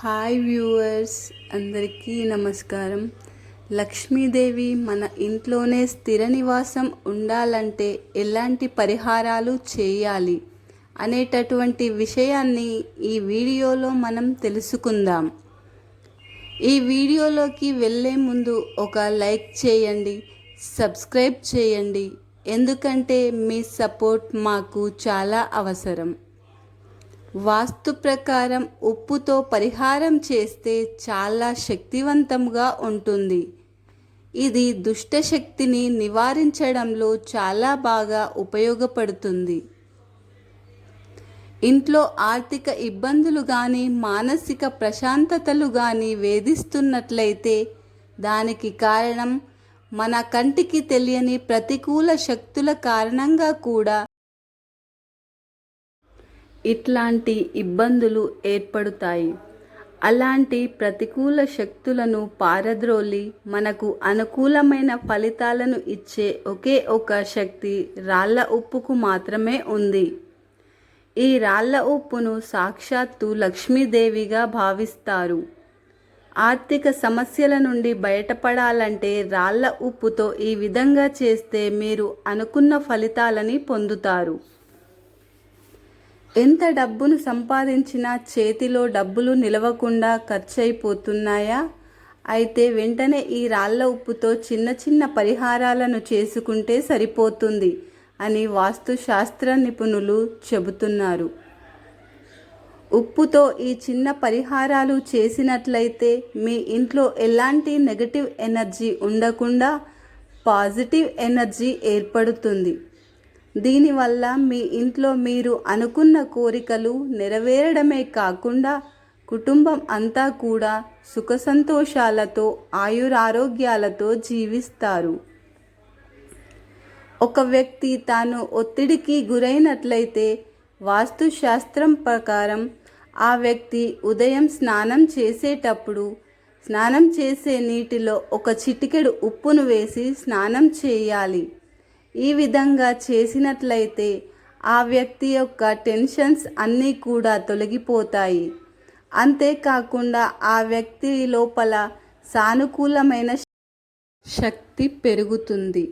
Hi viewers అందరికీ నమస్కారం. లక్ష్మీదేవి మన ఇంట్లోనే స్థిర నివాసం ఉండాలంటే ఎలాంటి పరిహారాలు చేయాలి అనేటటువంటి విషయాన్ని ఈ వీడియోలో మనం తెలుసుకుందాం. ఈ వీడియోలోకి వెళ్ళే ముందు ఒక లైక్ చేయండి సబ్స్క్రైబ్ చేయండి. ఎందుకంటే మీ సపోర్ట్ మాకు చాలా అవసరం. వాస్తు ప్రకారం ఉప్పుతో పరిహారం చేస్తే చాలా శక్తివంతంగా ఉంటుంది. ఇది దుష్ట శక్తిని నివారించడంలో చాలా బాగా ఉపయోగపడుతుంది. ఇంట్లో ఆర్థిక ఇబ్బందులు కానీ మానసిక ప్రశాంతతలు కానీ వేధిస్తున్నట్లయితే దానికి కారణం మన కంటికి తెలియని ప్రతికూల శక్తుల కారణంగా కూడా ఇట్లాంటి ఇబ్బందులు ఏర్పడుతాయి. అలాంటి ప్రతికూల శక్తులను పారద్రోలి మనకు అనుకూలమైన ఫలితాలను ఇచ్చే ఒకే ఒక శక్తి రాళ్ళ ఉప్పుకు మాత్రమే ఉంది. ఈ రాళ్ళ ఉప్పును సాక్షాత్తు లక్ష్మీదేవిగా భావిస్తారు. ఆర్థిక సమస్యల నుండి బయటపడాలంటే రాళ్ళ ఉప్పుతో ఈ విధంగా చేస్తే మీరు అనుకున్న ఫలితాలని పొందుతారు. ఎంత డబ్బును సంపాదించినా చేతిలో డబ్బులు నిలవకుండా ఖర్చయిపోతున్నాయా? అయితే వెంటనే ఈ రాళ్ళ ఉప్పుతో చిన్న చిన్న పరిహారాలను చేసుకుంటే సరిపోతుంది అని వాస్తుశాస్త్ర నిపుణులు చెబుతున్నారు. ఉప్పుతో ఈ చిన్న పరిహారాలు చేసినట్లయితే మీ ఇంట్లో ఎలాంటి నెగటివ్ ఎనర్జీ ఉండకుండా పాజిటివ్ ఎనర్జీ ఏర్పడుతుంది. దీనివల్ల మీ ఇంట్లో మీరు అనుకున్న కోరికలు నెరవేరడమే కాకుండా కుటుంబం అంతా కూడా సుఖ సంతోషాలతో ఆయురారోగ్యాలతో జీవిస్తారు. ఒక వ్యక్తి తాను ఒత్తిడికి గురైనట్లయితే వాస్తుశాస్త్రం ప్రకారం ఆ వ్యక్తి ఉదయం స్నానం చేసేటప్పుడు స్నానం చేసే నీటిలో ఒక చిటికెడు ఉప్పును వేసి స్నానం చేయాలి. ఈ విధంగా చేసినట్లయితే ఆ వ్యక్తి యొక్క టెన్షన్స్ అన్నీ కూడా తొలగిపోతాయి. అంతేకాకుండా ఆ వ్యక్తి లోపల సానుకూలమైన శక్తి పెరుగుతుంది.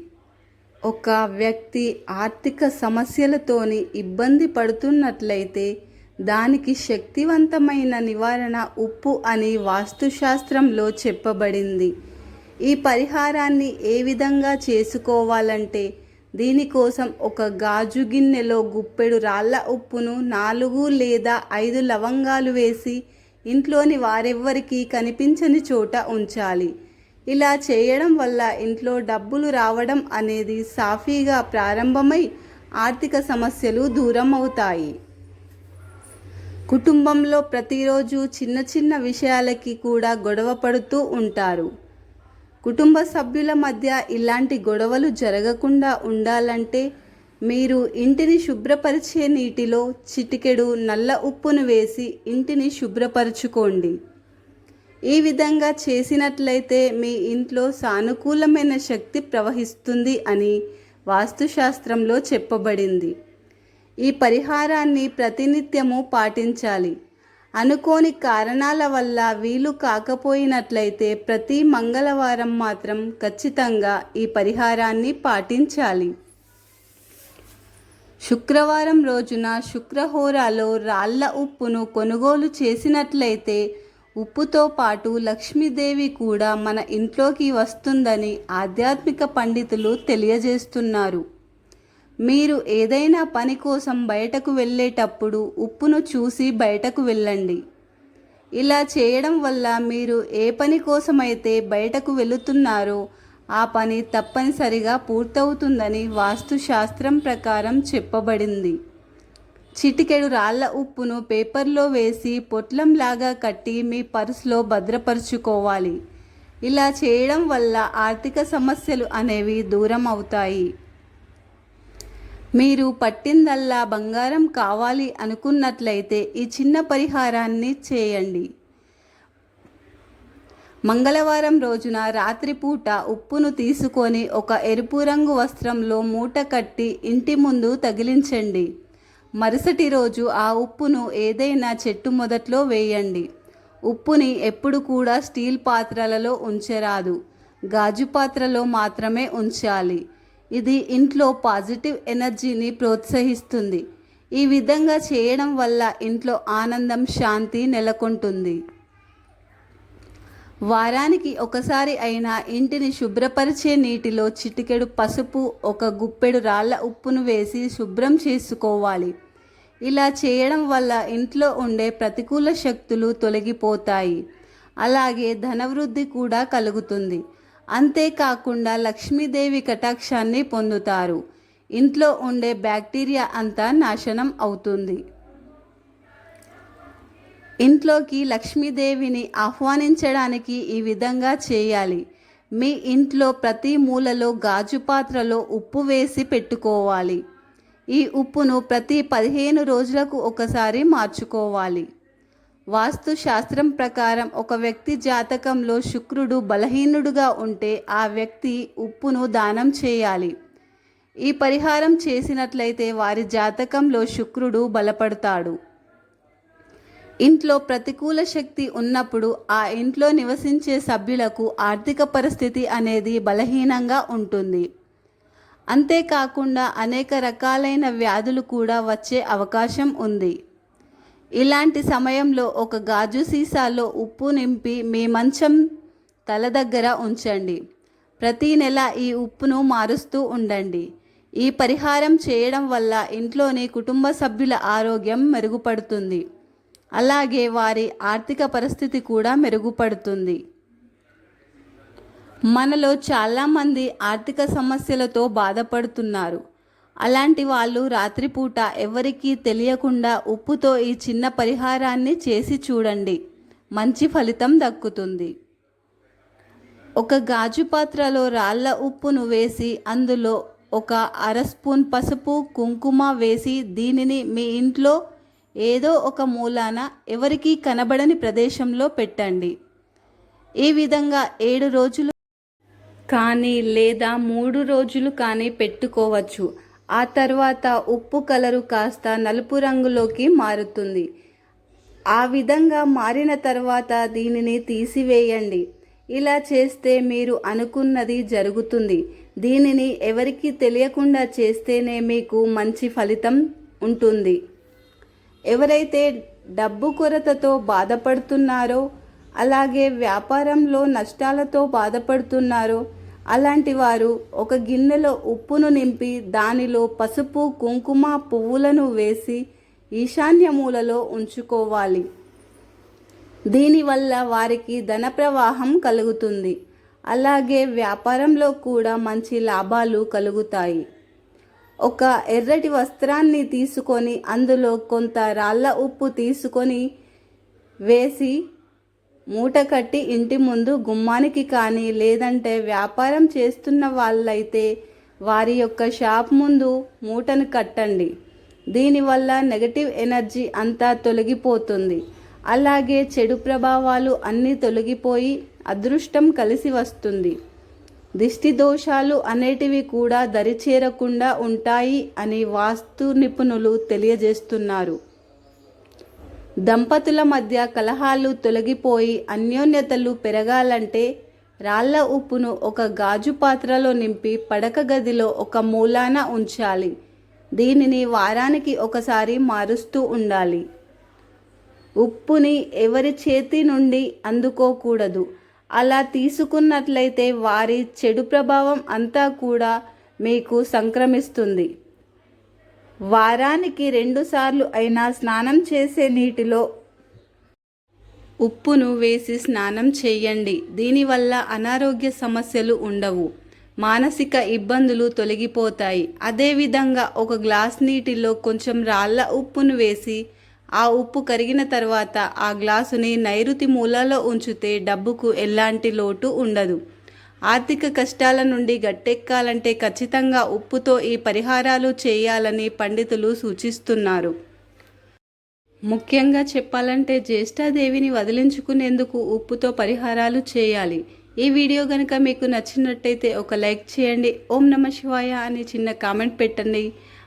ఒక వ్యక్తి ఆర్థిక సమస్యలతోని ఇబ్బంది పడుతున్నట్లయితే దానికి శక్తివంతమైన నివారణ ఉప్పు అని వాస్తుశాస్త్రంలో చెప్పబడింది. ఈ పరిహారాన్ని ఏ విధంగా చేసుకోవాలంటే దీనికోసం ఒక గాజు గిన్నెలో గుప్పెడు రాళ్ళ ఉప్పును నాలుగు లేదా ఐదు లవంగాలు వేసి ఇంట్లోని వారెవ్వరికీ కనిపించని చోట ఉంచాలి. ఇలా చేయడం వల్ల ఇంట్లో డబ్బులు రావడం అనేది సాఫీగా ప్రారంభమై ఆర్థిక సమస్యలు దూరం అవుతాయి కుటుంబంలో ప్రతిరోజు చిన్న చిన్న విషయాలకి కూడా గొడవ పడుతూ ఉంటారు. కుటుంబ సభ్యుల మధ్య ఇలాంటి గొడవలు జరగకుండా ఉండాలంటే మీరు ఇంటిని శుభ్రపరిచే నీటిలో చిటికెడు నల్ల ఉప్పును వేసి ఇంటిని శుభ్రపరచుకోండి. ఈ విధంగా చేసినట్లయితే మీ ఇంట్లో సానుకూలమైన శక్తి ప్రవహిస్తుంది అని వాస్తుశాస్త్రంలో చెప్పబడింది. ఈ పరిహారాన్ని ప్రతినిత్యము పాటించాలి. అనుకోని కారణాల వల్ల వీలు కాకపోయినట్లయితే ప్రతి మంగళవారం మాత్రం ఖచ్చితంగా ఈ పరిహారాన్ని పాటించాలి. శుక్రవారం రోజున శుక్రహోరాలో రాళ్ళ ఉప్పును కొనుగోలు చేసినట్లయితే ఉప్పుతో పాటు లక్ష్మీదేవి కూడా మన ఇంట్లోకి వస్తుందని ఆధ్యాత్మిక పండితులు తెలియజేస్తున్నారు. మీరు ఏదైనా పని కోసం బయటకు వెళ్ళేటప్పుడు ఉప్పును చూసి బయటకు వెళ్ళండి. ఇలా చేయడం వల్ల మీరు ఏ పని కోసమైతే బయటకు వెళుతున్నారో ఆ పని తప్పనిసరిగా పూర్తవుతుందని వాస్తుశాస్త్రం ప్రకారం చెప్పబడింది. చిటికెడు రాళ్ళ ఉప్పును పేపర్లో వేసి పొట్లంలాగా కట్టి మీ పర్సులో భద్రపరుచుకోవాలి. ఇలా చేయడం వల్ల ఆర్థిక సమస్యలు అనేవి దూరం అవుతాయి. మీరు పట్టిందల్లా బంగారం కావాలి అనుకున్నట్లయితే ఈ చిన్న పరిహారాన్ని చేయండి. మంగళవారం రోజున రాత్రిపూట ఉప్పును తీసుకొని ఒక ఎరుపు రంగు వస్త్రంలో మూట కట్టి ఇంటి ముందు తగిలించండి. మరుసటి రోజు ఆ ఉప్పును ఏదైనా చెట్టు మొదట్లో వేయండి. ఉప్పుని ఎప్పుడు కూడా స్టీల్ పాత్రలలో ఉంచరాదు. గాజు పాత్రలో మాత్రమే ఉంచాలి. ఇది ఇంట్లో పాజిటివ్ ఎనర్జీని ప్రోత్సహిస్తుంది. ఈ విధంగా చేయడం వల్ల ఇంట్లో ఆనందం శాంతి నెలకొంటుంది. వారానికి ఒకసారి అయినా ఇంటిని శుభ్రపరిచే నీటిలో చిటికెడు పసుపు ఒక గుప్పెడు రాళ్ళ ఉప్పును వేసి శుభ్రం చేసుకోవాలి. ఇలా చేయడం వల్ల ఇంట్లో ఉండే ప్రతికూల శక్తులు తొలగిపోతాయి. అలాగే ధనవృద్ధి కూడా కలుగుతుంది. అంతేకాకుండా లక్ష్మీదేవి కటాక్షాన్ని పొందుతారు. ఇంట్లో ఉండే బ్యాక్టీరియా అంతా నాశనం అవుతుంది. ఇంట్లోకి లక్ష్మీదేవిని ఆహ్వానించడానికి ఈ విధంగా చేయాలి. మీ ఇంట్లో ప్రతి మూలలో గాజు పాత్రలో ఉప్పు వేసి పెట్టుకోవాలి. ఈ ఉప్పును ప్రతి పదిహేను రోజులకు ఒకసారి మార్చుకోవాలి. వాస్తు శాస్త్రం ప్రకారం ఒక వ్యక్తి జాతకంలో శుక్రుడు బలహీనుడుగా ఉంటే ఆ వ్యక్తి ఉప్పును దానం చేయాలి. ఈ పరిహారం చేసినట్లయితే వారి జాతకంలో శుక్రుడు బలపడతాడు. ఇంట్లో ప్రతికూల శక్తి ఉన్నప్పుడు ఆ ఇంట్లో నివసించే సభ్యులకు ఆర్థిక పరిస్థితి అనేది బలహీనంగా ఉంటుంది. అంతేకాకుండా అనేక రకాలైన వ్యాధులు కూడా వచ్చే అవకాశం ఉంది. ఇలాంటి సమయంలో ఒక గాజు సీసాలో ఉప్పు నింపి మీ మంచం తల దగ్గర ఉంచండి. ప్రతీ నెల ఈ ఉప్పును మారుస్తూ ఉండండి. ఈ పరిహారం చేయడం వల్ల ఇంట్లోని కుటుంబ సభ్యుల ఆరోగ్యం మెరుగుపడుతుంది. అలాగే వారి ఆర్థిక పరిస్థితి కూడా మెరుగుపడుతుంది. మనలో చాలామంది ఆర్థిక సమస్యలతో బాధపడుతున్నారు. అలాంటి వాళ్ళు రాత్రిపూట ఎవరికీ తెలియకుండా ఉప్పుతో ఈ చిన్న పరిహారాన్ని చేసి చూడండి. మంచి ఫలితం దక్కుతుంది. ఒక గాజు పాత్రలో రాళ్ళ ఉప్పును వేసి అందులో ఒక అర స్పూన్ పసుపు కుంకుమ వేసి దీనిని మీ ఇంట్లో ఏదో ఒక మూలాన ఎవరికీ కనబడని ప్రదేశంలో పెట్టండి. ఈ విధంగా ఏడు రోజులు కానీ లేదా మూడు రోజులు కానీ పెట్టుకోవచ్చు. ఆ తర్వాత ఉప్పు కలరు కాస్త నలుపు రంగులోకి మారుతుంది. ఆ విధంగా మారిన తర్వాత దీనిని తీసివేయండి. ఇలా చేస్తే మీరు అనుకున్నది జరుగుతుంది. దీనిని ఎవరికి తెలియకుండా చేస్తేనే మీకు మంచి ఫలితం ఉంటుంది. ఎవరైతే డబ్బు కొరతతో బాధపడుతున్నారో అలాగే వ్యాపారంలో నష్టాలతో బాధపడుతున్నారో అలాంటి వారు ఒక గిన్నెలో ఉప్పును నింపి దానిలో పసుపు కుంకుమ పువ్వులను వేసి ఈశాన్య మూలలో ఉంచుకోవాలి. దీనివల్ల వారికి ధన ప్రవాహం కలుగుతుంది. అలాగే వ్యాపారంలో కూడా మంచి లాభాలు కలుగుతాయి. ఒక ఎర్రటి వస్త్రాన్ని తీసుకొని అందులో కొంత రాళ్ళ ఉప్పు తీసుకొని వేసి మూట కట్టి ఇంటి ముందు గుమ్మానికి కానీ లేదంటే వ్యాపారం చేస్తున్న వాళ్ళైతే వారి యొక్క షాప్ ముందు మూటను కట్టండి. దీనివల్ల నెగటివ్ ఎనర్జీ అంతా తొలగిపోతుంది. అలాగే చెడు ప్రభావాలు అన్నీ తొలగిపోయి అదృష్టం కలిసి వస్తుంది. దిష్టి దోషాలు అనేటివి కూడా దరిచేరకుండా ఉంటాయి అని వాస్తు నిపుణులు తెలియజేస్తున్నారు. దంపతుల మధ్య కలహాలు తొలగిపోయి అన్యోన్యతలు పెరగాలంటే రాళ్ళ ఉప్పును ఒక గాజు పాత్రలో నింపి పడక గదిలో ఒక మూలాన ఉంచాలి. దీనిని వారానికి ఒకసారి మారుస్తూ ఉండాలి. ఉప్పుని ఎవరి చేతి నుండి అందుకోకూడదు. అలా తీసుకున్నట్లయితే వారి చెడు ప్రభావం అంతా కూడా మీకు సంక్రమిస్తుంది. వారానికి రెండుసార్లు అయినా స్నానం చేసే నీటిలో ఉప్పును వేసి స్నానం చేయండి. దీనివల్ల అనారోగ్య సమస్యలు ఉండవు. మానసిక ఇబ్బందులు తొలగిపోతాయి. అదేవిధంగా ఒక గ్లాస్ నీటిలో కొంచెం రాళ్ళ ఉప్పును వేసి ఆ ఉప్పు కరిగిన తర్వాత ఆ గ్లాసుని నైరుతి మూలలో ఉంచితే డబ్బుకు ఎలాంటి లోటు ఉండదు. ఆర్థిక కష్టాల నుండి గట్టెక్కాలంటే ఖచ్చితంగా ఉప్పుతో ఈ పరిహారాలు చేయాలని పండితులు సూచిస్తున్నారు. ముఖ్యంగా చెప్పాలంటే జ్యేష్ఠాదేవిని వదిలించుకునేందుకు ఉప్పుతో పరిహారాలు చేయాలి. ఈ వీడియో కనుక మీకు నచ్చినట్టయితే ఒక లైక్ చేయండి ఓం నమ శివాయ అని చిన్న కామెంట్ పెట్టండి.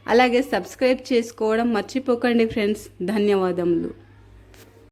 అలాగే సబ్స్క్రైబ్ చేసుకోవడం మర్చిపోకండి ఫ్రెండ్స్. ధన్యవాదములు.